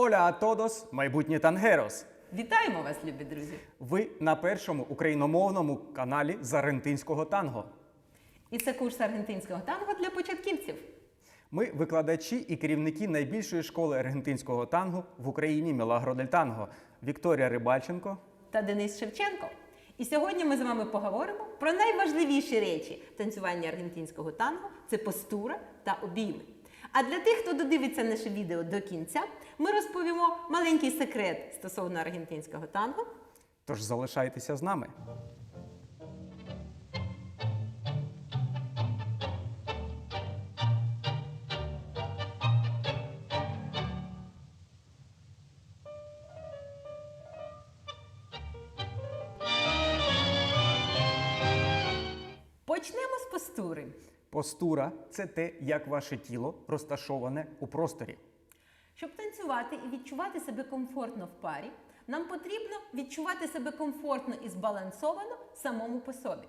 Оля а тодос, майбутні тангерос. Вітаємо вас, любі друзі! Ви на першому україномовному каналі з аргентинського танго. І це курс аргентинського танго для початківців. Ми викладачі і керівники найбільшої школи аргентинського танго в Україні Мілагро дель Танго Вікторія Рибальченко. та Денис Шевченко. І сьогодні ми з вами поговоримо про найважливіші речі в танцюванні аргентинського танго це постура та обійми. А для тих, хто додивиться наше відео до кінця, ми розповімо маленький секрет стосовно аргентинського танго. Тож залишайтеся з нами. Почнемо з постури. Постура це те, як ваше тіло розташоване у просторі. Щоб танцювати і відчувати себе комфортно в парі, нам потрібно відчувати себе комфортно і збалансовано самому по собі.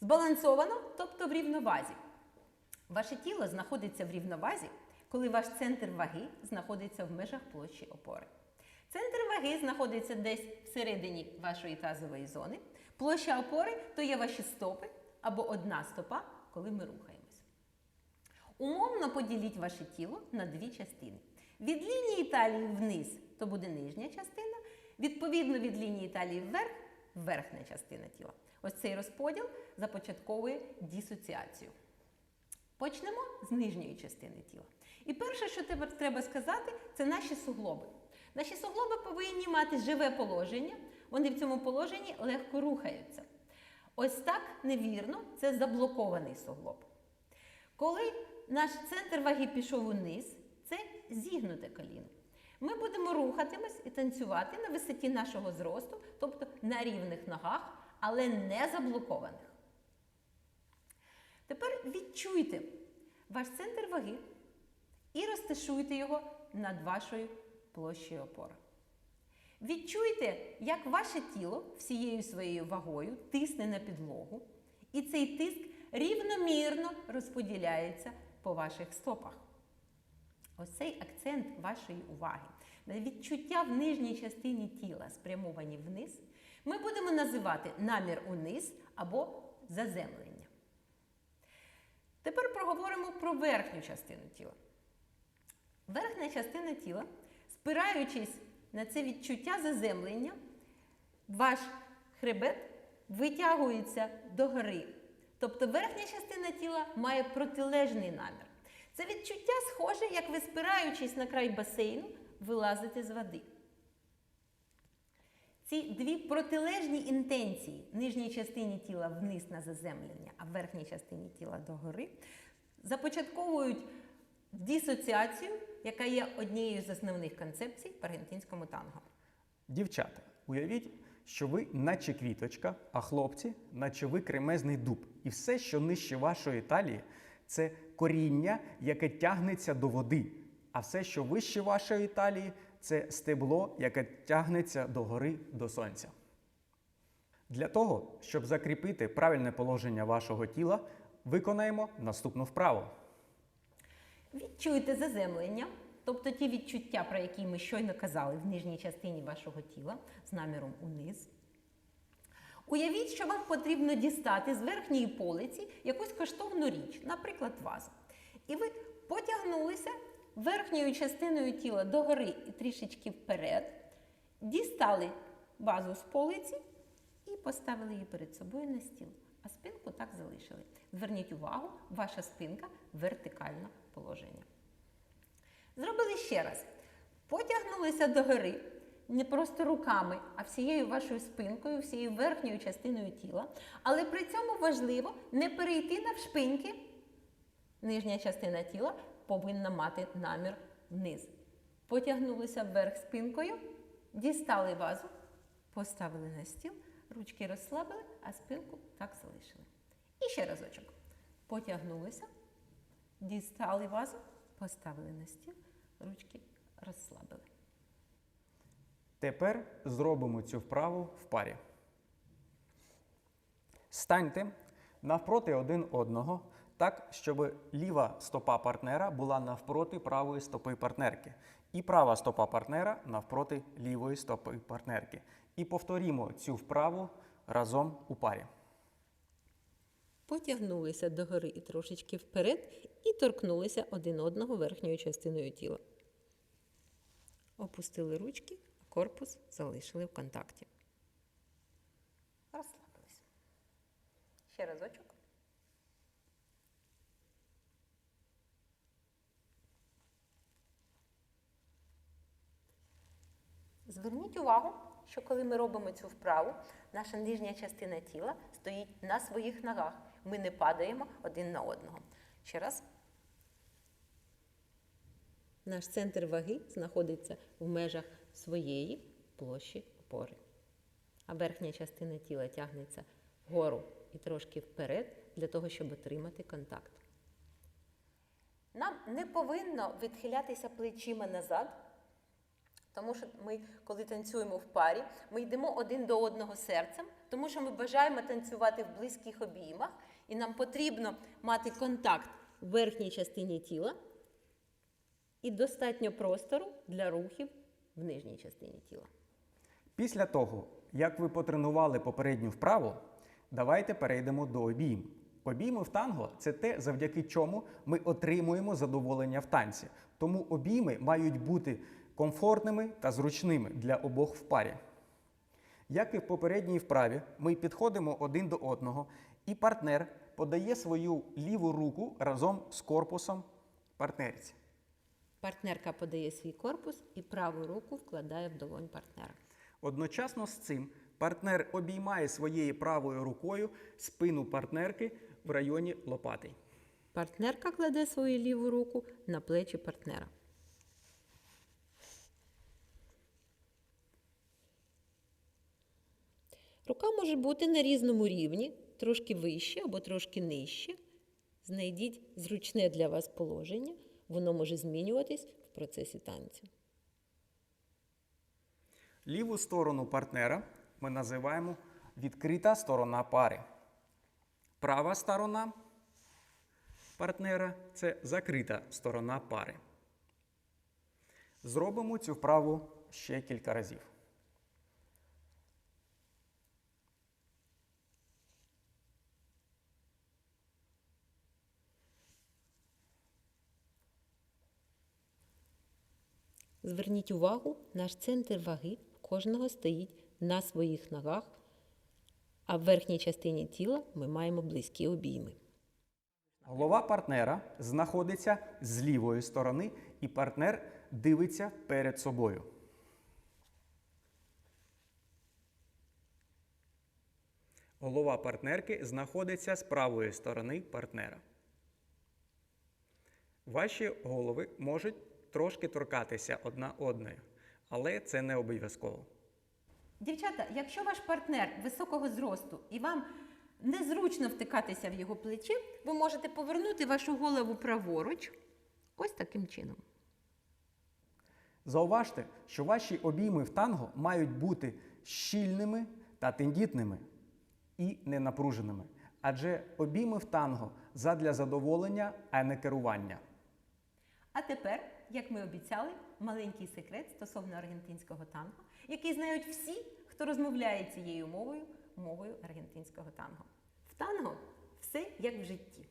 Збалансовано, тобто в рівновазі. Ваше тіло знаходиться в рівновазі, коли ваш центр ваги знаходиться в межах площі опори. Центр ваги знаходиться десь всередині вашої тазової зони. Площа опори то є ваші стопи або одна стопа, коли ми рухаємось. Умовно поділіть ваше тіло на дві частини. Від лінії талії вниз то буде нижня частина, відповідно від лінії талії вверх верхня частина тіла. Ось цей розподіл започатковує дисоціацію. Почнемо з нижньої частини тіла. І перше, що тепер треба сказати, це наші суглоби. Наші суглоби повинні мати живе положення, вони в цьому положенні легко рухаються. Ось так невірно, це заблокований суглоб. Коли наш центр ваги пішов униз, це зігнуте коліно. Ми будемо рухатимось і танцювати на висоті нашого зросту, тобто на рівних ногах, але не заблокованих. Тепер відчуйте ваш центр ваги і розташуйте його над вашою площею опори. Відчуйте, як ваше тіло всією своєю вагою тисне на підлогу, і цей тиск рівномірно розподіляється по ваших стопах. Ось цей акцент вашої уваги на відчуття в нижній частині тіла, спрямовані вниз, ми будемо називати намір униз або заземлення. Тепер проговоримо про верхню частину тіла. Верхня частина тіла, спираючись на це відчуття заземлення, ваш хребет витягується догори. Тобто верхня частина тіла має протилежний намір. Це відчуття схоже, як ви спираючись на край басейну, вилазите з води. Ці дві протилежні інтенції нижній частині тіла вниз на заземлення, а верхній частині тіла догори, започатковують дисоціацію, яка є однією з основних концепцій в аргентинському танго. Дівчата, уявіть, що ви наче квіточка, а хлопці, наче ви кремезний дуб. І все, що нижче вашої талії, це коріння, яке тягнеться до води. А все, що вище вашої талії, це стебло, яке тягнеться до гори до сонця. Для того, щоб закріпити правильне положення вашого тіла, виконаємо наступну вправу. Відчуйте заземлення, тобто ті відчуття, про які ми щойно казали в нижній частині вашого тіла з наміром униз. Уявіть, що вам потрібно дістати з верхньої полиці якусь коштовну річ, наприклад, вазу. І ви потягнулися верхньою частиною тіла догори і трішечки вперед, дістали вазу з полиці і поставили її перед собою на стіл. А спинку так залишили. Зверніть увагу, ваша спинка вертикальне положення. Зробили ще раз. Потягнулися догори, не просто руками, а всією вашою спинкою, всією верхньою частиною тіла. Але при цьому важливо не перейти навшпиньки. Нижня частина тіла повинна мати намір вниз. Потягнулися вверх спинкою, дістали вазу, поставили на стіл, ручки розслабили, а спинку так залишили. І ще разочок. Потягнулися, дістали вазу, поставили на стіл, ручки розслабили. Тепер зробимо цю вправу в парі. Станьте навпроти один одного, так, щоб ліва стопа партнера була навпроти правої стопи партнерки. І права стопа партнера навпроти лівої стопи партнерки. І повторімо цю вправу разом у парі. Потягнулися догори і трошечки вперед і торкнулися один одного верхньою частиною тіла. Опустили ручки, корпус залишили в контакті. Розслабились. Ще разочок. Зверніть увагу, що коли ми робимо цю вправу, наша нижня частина тіла стоїть на своїх ногах. Ми не падаємо один на одного. Ще раз. Наш центр ваги знаходиться в межах своєї площі опори. А верхня частина тіла тягнеться вгору і трошки вперед для того, щоб отримати контакт. Нам не повинно відхилятися плечима назад, тому що ми, коли танцюємо в парі, ми йдемо один до одного серцем, тому що ми бажаємо танцювати в близьких обіймах, і нам потрібно мати контакт в верхній частині тіла і достатньо простору для рухів в нижній частині тіла. Після того, як ви потренували попередню вправу, давайте перейдемо до обійм. Обійми в танго це те, завдяки чому ми отримуємо задоволення в танці. Тому обійми мають бути комфортними та зручними для обох в парі. Як і в попередній вправі, ми підходимо один до одного, і партнер подає свою ліву руку разом з корпусом партнерці. Партнерка подає свій корпус і праву руку вкладає в долонь партнера. Одночасно з цим партнер обіймає своєю правою рукою спину партнерки в районі лопатей. Партнерка кладе свою ліву руку на плечі партнера. Рука може бути на різному рівні, трошки вище або трошки нижче. Знайдіть зручне для вас положення, воно може змінюватись в процесі танцю. Ліву сторону партнера ми називаємо відкрита сторона пари. Права сторона партнера це закрита сторона пари. Зробимо цю вправу ще кілька разів. Зверніть увагу, наш центр ваги в кожного стоїть на своїх ногах, а в верхній частині тіла ми маємо близькі обійми. Голова партнера знаходиться з лівої сторони, і партнер дивиться перед собою. Голова партнерки знаходиться з правої сторони партнера. Ваші голови можуть трошки торкатися одна одної, але це не обов'язково. Дівчата, якщо ваш партнер високого зросту і вам незручно втикатися в його плечі, ви можете повернути вашу голову праворуч ось таким чином. Зауважте, що ваші обійми в танго мають бути щільними та тендітними і ненапруженими. Адже обійми в танго задля задоволення, а не керування. А тепер, як ми обіцяли, маленький секрет стосовно аргентинського танго, який знають всі, хто розмовляє цією мовою, мовою аргентинського танго. В танго все як в житті.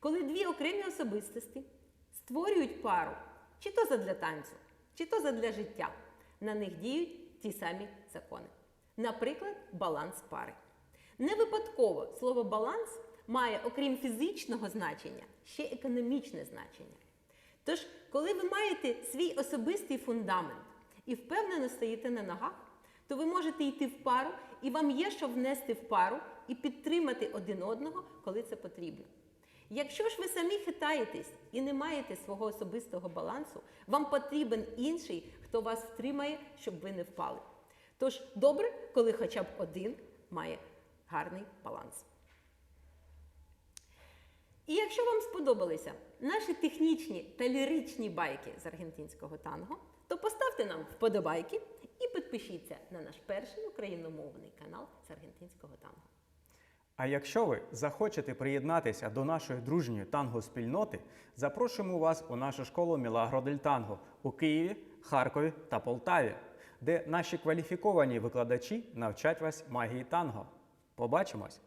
Коли дві окремі особистості створюють пару, чи то задля танцю, чи то задля життя, на них діють ті самі закони. Наприклад, баланс пари. Не випадково слово баланс має, окрім фізичного значення, ще економічне значення. Тож, коли ви маєте свій особистий фундамент і впевнено стоїте на ногах, то ви можете йти в пару, і вам є що внести в пару і підтримати один одного, коли це потрібно. Якщо ж ви самі хитаєтесь і не маєте свого особистого балансу, вам потрібен інший, хто вас втримає, щоб ви не впали. Тож добре, коли хоча б один має гарний баланс. І якщо вам сподобалися наші технічні та ліричні байки з аргентинського танго, то поставте нам вподобайки і підпишіться на наш перший україномовний канал з аргентинського танго. А якщо ви захочете приєднатися до нашої дружньої танго-спільноти, запрошуємо вас у нашу школу Мілагро дель Танго у Києві, Харкові та Полтаві, де наші кваліфіковані викладачі навчать вас магії танго. Побачимось!